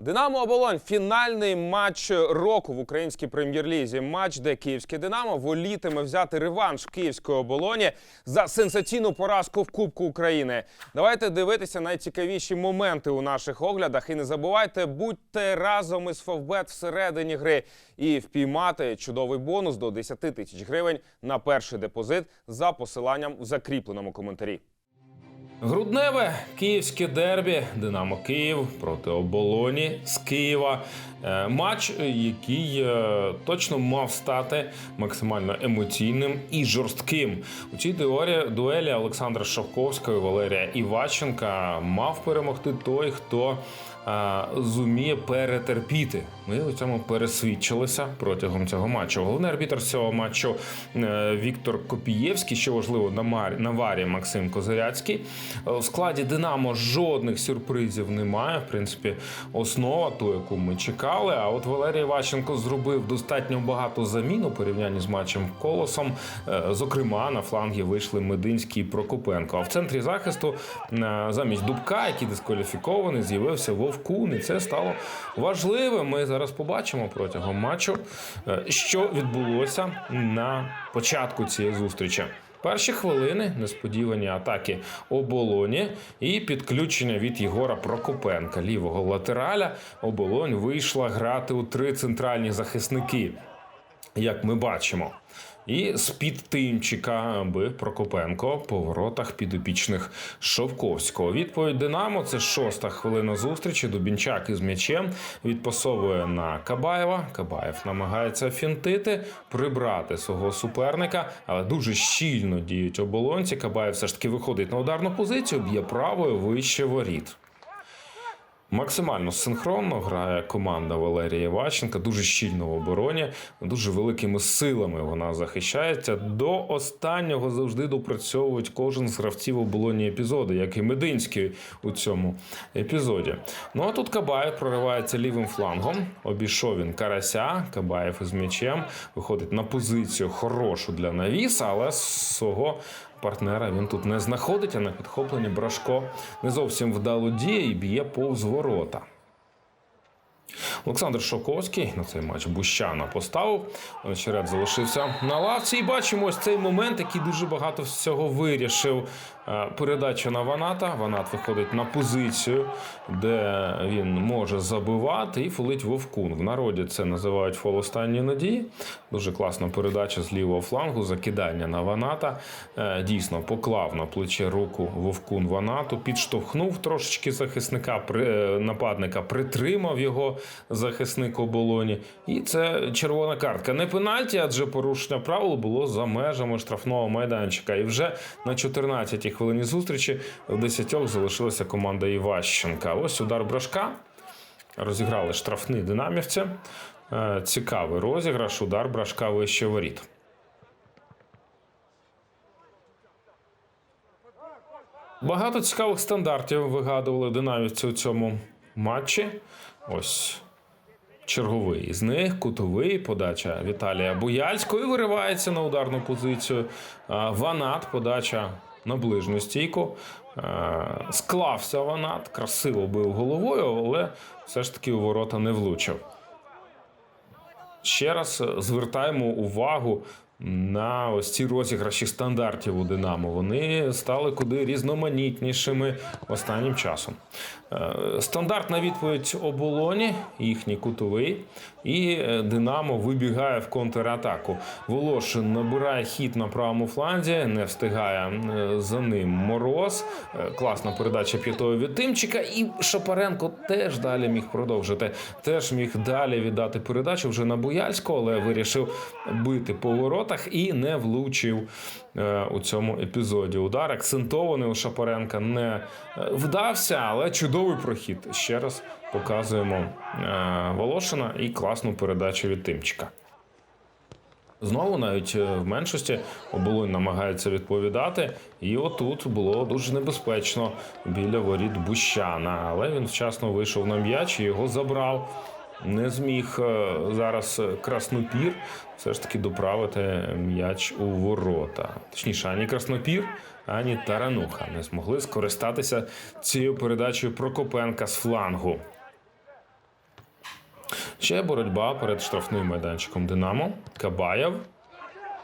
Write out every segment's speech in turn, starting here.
Динамо Оболонь фінальний матч року в українській прем'єр-лізі. Матч, де київське Динамо волітиме взяти реванш київської оболоні за сенсаційну поразку в Кубку України. Давайте дивитися найцікавіші моменти у наших оглядах. І не забувайте, будьте разом із Фовбет всередині гри і впіймати чудовий бонус до 10 тисяч гривень на перший депозит за посиланням в закріпленому коментарі. Грудневе київське дербі Динамо Київ проти оболоні з Києва. Е, Матч, е, який е, точно мав стати максимально емоційним і жорстким. У цій теорії дуелі Олександра Шовковського і Валерія Іваченка мав перемогти той, хто зуміє перетерпіти. Ми у цьому пересвідчилися протягом цього матчу. Головний арбітр цього матчу е, Віктор Копієвський, що важливо на варі Максим Козиряцький. Е, У складі Динамо жодних сюрпризів немає. В принципі, основа ту, яку ми чекали. А от Валерій Ващенко зробив достатньо багато замін у порівнянні з матчем Колосом. Е, Зокрема, на флангі вийшли Мединський і Прокопенко. А в центрі захисту е, замість Дубка, який дискваліфікований, з'явився Вовкун. І це стало важливим. Ми зараз побачимо протягом матчу, е, що відбулося на початку цієї зустрічі. Перші хвилини несподівані атаки оболоні і підключення від Єгора Прокопенка, лівого латераля. Оболонь вийшла грати у три центральні захисники, як ми бачимо. І з-під тимчика бив Прокопенко по воротах підопічних Шовковського. Відповідь Динамо це шоста хвилина зустрічі. Дубінчак із м'ячем відпасовує на Кабаєва. Кабаєв намагається фінтити, прибрати свого суперника, але дуже щільно діють оболонці. Кабаєв все ж таки виходить на ударну позицію, б'є правою вище воріт. Максимально синхронно грає команда Валерія Іваченка, дуже щільно в обороні, дуже великими силами вона захищається. До останнього завжди допрацьовують кожен з гравців оболоні епізоди, як і Мединський у цьому епізоді. Ну а тут Кабаєв проривається лівим флангом. Обійшов він Карася. Кабаєв із м'ячем виходить на позицію хорошу для навіса, але свого партнера він тут не знаходить, а на підхопленні Брашко не зовсім вдало діє і б'є повз ворота. Олександр Шоковський на цей матч Бущана поставив. Черед залишився на лавці. І бачимо ось цей момент, який дуже багато всього вирішив. Е, Передача на Ваната. Ванат виходить на позицію, де він може забивати і фолить вовкун. В народі це називають фол останньої надії. Дуже класна передача з лівого флангу, закидання на Ваната. Е, Дійсно поклав на плече руку вовкун Ванату, підштовхнув трошечки захисника, е, нападника, притримав його захисник оболоні. І це червона картка. Не пенальті, адже порушення правил було за межами штрафного майданчика. І вже на 14-й хвилині зустрічі в 10 залишилася команда Іващенка. Ось удар брашка. Розіграли штрафний динамівці. Е, Цікавий розіграш, удар брашка вище воріт. Багато цікавих стандартів вигадували динамівці у цьому матчі. Ось черговий з них кутовий подача Віталія Буяльського і виривається на ударну позицію. Ванат, подача на ближню стійку. Склався Ванат, красиво бив головою, але все ж таки у ворота не влучив. Ще раз е, звертаємо увагу на ось ці розіграші стандартів у Динамо. Вони стали куди різноманітнішими останнім часом. Е, Стандартна відповідь оболоні, їхній кутовий, і е, Динамо вибігає в контратаку. Волошин набирає хід на правому фланзі, не встигає е, за ним мороз. Класна передача п'ятої від Тимчика. І Шапаренко теж далі міг продовжити. Теж міг далі віддати передачу вже на Буяльського, але вирішив бити по воротах і не влучив е, у цьому епізоді. Удар акцентований у Шапаренка не е, вдався, але чудовий прохід. Ще раз показуємо е, Волошина і класну передачу від Тимчика. Знову навіть в меншості оболонь намагається відповідати, і отут було дуже небезпечно біля воріт Бущана. Але він вчасно вийшов на м'яч і його забрав. Не зміг е, зараз Краснопір все ж таки доправити м'яч у ворота. Точніше, ані Краснопір, ані Тарануха не змогли скористатися цією передачею Прокопенка з флангу. Ще боротьба перед штрафним майданчиком Динамо. Кабаєв.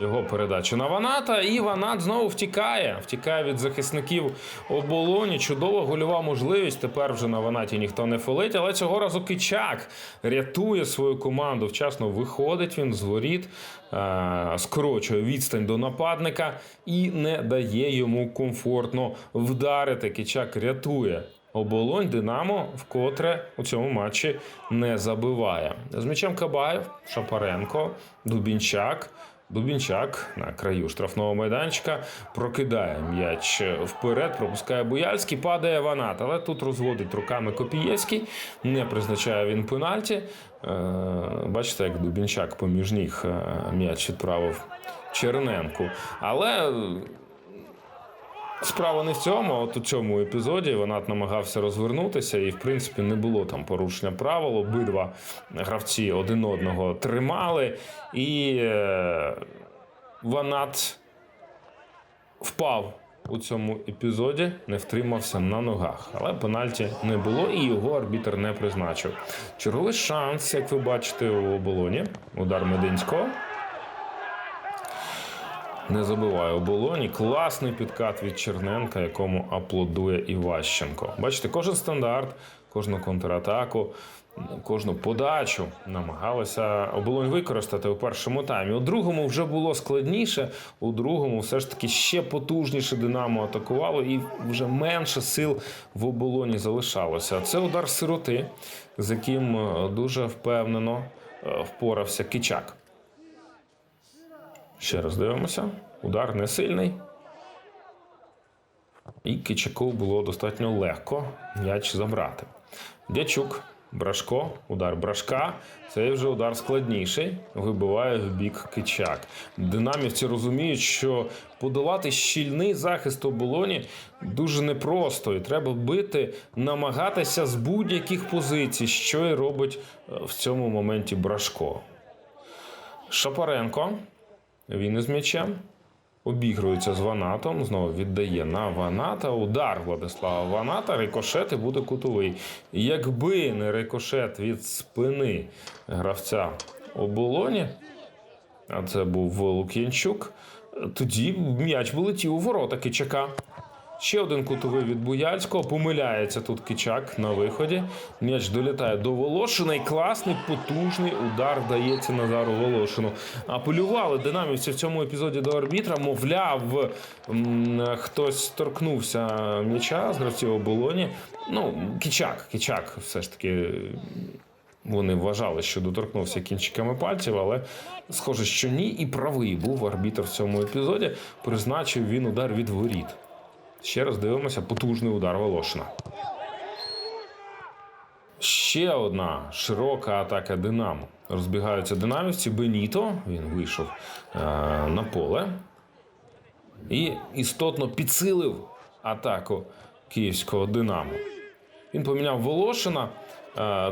Його передача на Ваната, і Ванат знову втікає. Втікає від захисників оболоні. Чудова гольова можливість. Тепер вже на Ванаті ніхто не фолить. Але цього разу Кичак рятує свою команду. Вчасно виходить він з воріт, е- скорочує відстань до нападника і не дає йому комфортно вдарити. Кичак рятує. Оболонь Динамо вкотре у цьому матчі не забиває. З м'ячем Кабаєв, Шапаренко, Дубінчак. Дубінчак на краю штрафного майданчика прокидає м'яч вперед, пропускає Буяльський, падає Ванат. Але тут розводить руками Копієцький, не призначає він пенальті. Е, Бачите, як Дубінчак поміж ніг е, м'яч відправив Черненку. Але Справа не в цьому, от у цьому епізоді Ванат намагався розвернутися, і в принципі не було там порушення правил. Обидва гравці один одного тримали, і е, Ванат впав у цьому епізоді, не втримався на ногах. Але пенальті не було, і його арбітр не призначив. Черговий шанс, як ви бачите, у оболоні. Удар Мединського. Не забиває оболоні. Класний підкат від Черненка, якому аплодує Іващенко. Бачите, кожен стандарт, кожну контратаку, кожну подачу намагалася оболонь використати у першому таймі. У другому вже було складніше. У другому все ж таки ще потужніше Динамо атакувало, і вже менше сил в оболоні залишалося. Це удар сироти, з яким е, дуже впевнено е, впорався Кичак. Ще раз дивимося. Удар не сильний. І Кичаку було достатньо легко м'яч забрати. Дячук, Брашко, удар Брашка. Цей вже удар складніший. Вибиває в бік Кичак. Динамівці розуміють, що подолати щільний захист оболоні дуже непросто, і треба бити, намагатися з будь-яких позицій, що і робить е, в цьому моменті Брашко. Шапаренко. Він із м'ячем. Обігрується з Ванатом, знову віддає на Ваната. Удар Владислава Ваната, рикошет і буде кутовий. Якби не рикошет від спини гравця оболоні, а це був Лук'янчук, тоді м'яч вилетів у ворота Кичака. Ще один кутовий від Буяльського. Помиляється тут Кичак на виході. М'яч долітає до Волошина і класний потужний удар вдається Назару Волошину. Апелювали динамівці в цьому епізоді до арбітра. Мовляв, хтось торкнувся м'яча з гравців оболоні. Ну, Кичак, Кичак, все ж таки. Вони вважали, що доторкнувся кінчиками пальців, але схоже, що ні, і правий був арбітр в цьому епізоді. Призначив він удар від воріт. Ще раз дивимося потужний удар Волошина. Ще одна широка атака Динамо. Розбігаються динамівці. Беніто. Він вийшов е, на поле і істотно підсилив атаку київського Динамо. Він поміняв Волошина,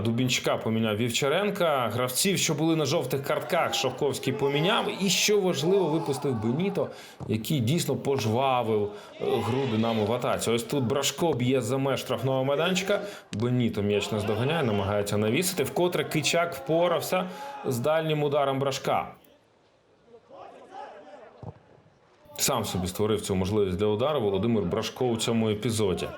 Дубінчика поміняв Вівчаренка. Гравців, що були на жовтих картках, Шовковський поміняв. І що важливо, випустив Беніто, який дійсно пожвавив е, гру Динамо в атаці. Ось тут Брашко б'є за меж штрафного майданчика. Беніто м'яч не здоганяє, намагається навісити. Вкотре Кичак впорався з дальнім ударом Брашка. Сам собі створив цю можливість для удару Володимир Брашко у цьому епізоді.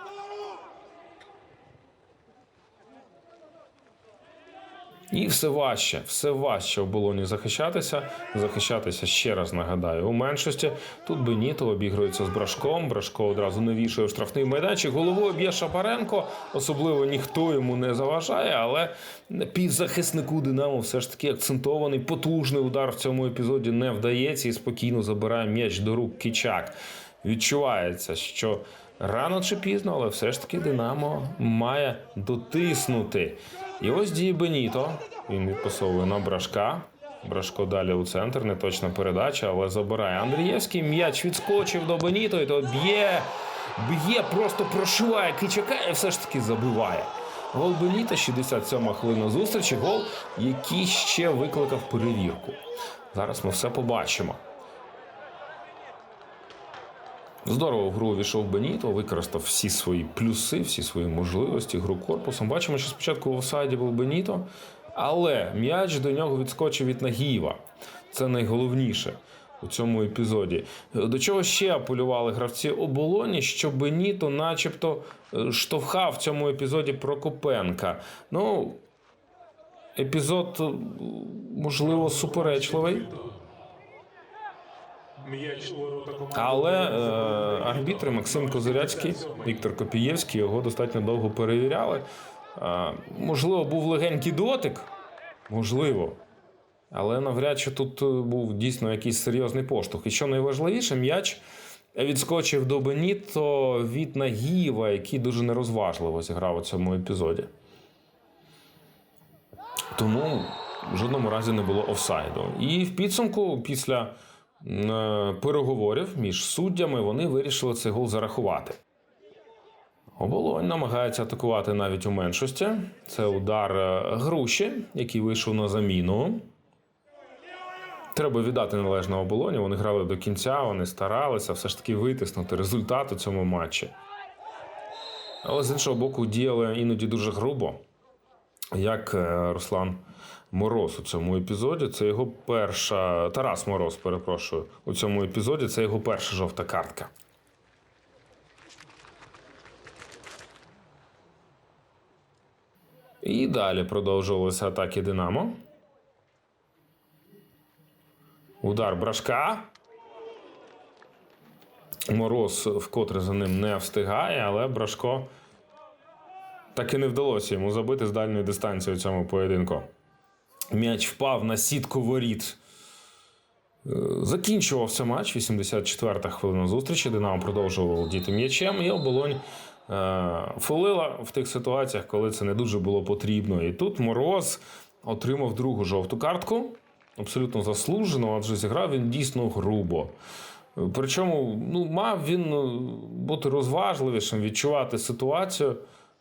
І все важче, все важче оболоні захищатися. Захищатися ще раз нагадаю. У меншості тут Беніто обігрується з Брашком. Брашко одразу не вішає в штрафний майданчик. Головою б'є Шапаренко. Особливо ніхто йому не заважає, але півзахиснику Динамо все ж таки акцентований. Потужний удар в цьому епізоді не вдається і спокійно забирає м'яч до рук Кічак. Відчувається, що рано чи пізно, але все ж таки Динамо має дотиснути. І ось діє Беніто. Він відпасовує на Брашка. Брашко далі у центр, неточна передача, але забирає. Андрієвський м'яч відскочив до Беніто, і то б'є, б'є, просто прошиває Кичака і все ж таки забиває. Гол Беніта, 67 хвилина зустрічі. Гол, який ще викликав перевірку. Зараз ми все побачимо. Здорово в гру увійшов Беніто, використав всі свої плюси, всі свої можливості, гру корпусом. Бачимо, що спочатку в офсайді був Беніто, Але м'яч до нього відскочив від Нагієва. Це найголовніше у цьому епізоді. До чого ще апелювали гравці оболоні, що Беніто, начебто, е, штовхав в цьому епізоді Прокопенка. Ну, епізод, е, можливо, суперечливий. М'яч у ворота команди. Але е, арбітри Максим Козиряцький, Віктор Копієвський його достатньо довго перевіряли. Е, можливо, був легенький дотик, можливо. Але навряд чи тут е, був дійсно якийсь серйозний поштовх. І що найважливіше, м'яч відскочив до Беніто від Нагієва, який дуже нерозважливо зіграв у цьому епізоді. Тому в жодному разі не було офсайду. І в підсумку, після переговорів між суддями, вони вирішили цей гол зарахувати. Оболонь намагається атакувати навіть у меншості. Це удар е, груші, який вийшов на заміну. Треба віддати належне оболоні. Вони грали до кінця, вони старалися все ж таки витиснути результат у цьому матчі. Але з іншого боку, діяли іноді дуже грубо як е, Руслан Мороз у цьому епізоді. Це його перша. Тарас Мороз, перепрошую, у цьому епізоді це його перша жовта картка. І далі продовжувалися атаки Динамо. Удар брашка. Мороз вкотре за ним не встигає, але Брашко так і не вдалося йому забити з дальньої дистанції у цьому поєдинку. М'яч впав на сітку воріт. Е, Закінчувався матч. 84-та хвилина зустрічі. Динамо продовжував володіти м'ячем, і оболонь е, фолила в тих ситуаціях, коли це не дуже було потрібно. І тут Мороз отримав другу жовту картку. Абсолютно заслужено, адже зіграв він дійсно грубо. Причому ну, мав він е, бути розважливішим, відчувати ситуацію.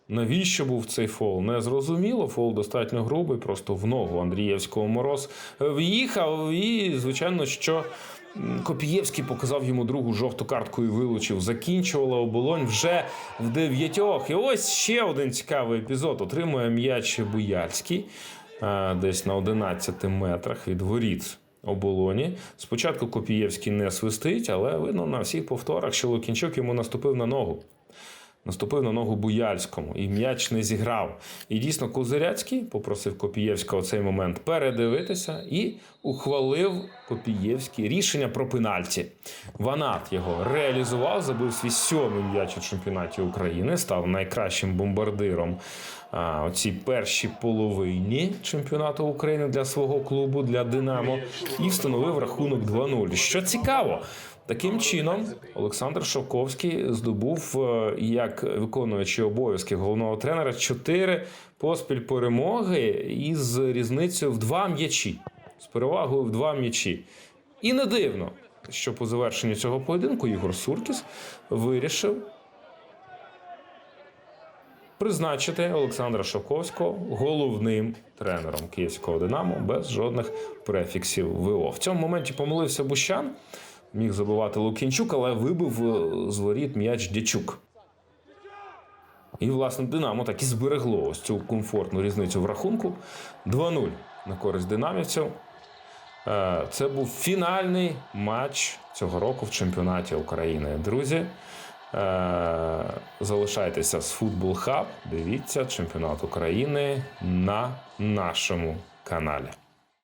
Навіщо був цей фол? Не зрозуміло. Фол достатньо грубий, просто в ногу Андрієвського мороз в'їхав. І, звичайно, що Копієвський показав йому другу жовту картку і вилучив. Закінчувала оболонь вже в дев'ятьох. І ось ще один цікавий епізод. Отримує м'яч Буяльський десь на 11 метрах від воріт. Оболоні. Спочатку Копієвський не свистить, але видно на всіх повторах, що Лукінчук йому наступив на ногу наступив на ногу Буяльському, і м'яч не зіграв. І дійсно Козиряцький попросив Копієвського цей момент передивитися і ухвалив Копієвський рішення про пенальті. Ванат його реалізував, забив свій сьомий м'яч у чемпіонаті України, став найкращим бомбардиром у цій першій половині чемпіонату України для свого клубу для Динамо і встановив рахунок 2-0. Що цікаво. Таким чином, Олександр Шовковський здобув е, як виконуючий обов'язки головного тренера чотири поспіль перемоги із різницею в два м'ячі, з перевагою в два м'ячі. І не дивно, що по завершенню цього поєдинку Ігор Суркіс вирішив призначити Олександра Шовковського головним тренером київського Динамо без жодних префіксів ВО. В цьому моменті помилився Бущан, міг забивати Лукінчук, але вибив е, з воріт м'яч Дячук. І, власне, Динамо так і зберегло ось цю комфортну різницю в рахунку. 2-0 на користь динамівців. Е, Це був фінальний матч цього року в чемпіонаті України. Друзі, е, залишайтеся з Футбол Хаб. Дивіться чемпіонат України на нашому каналі.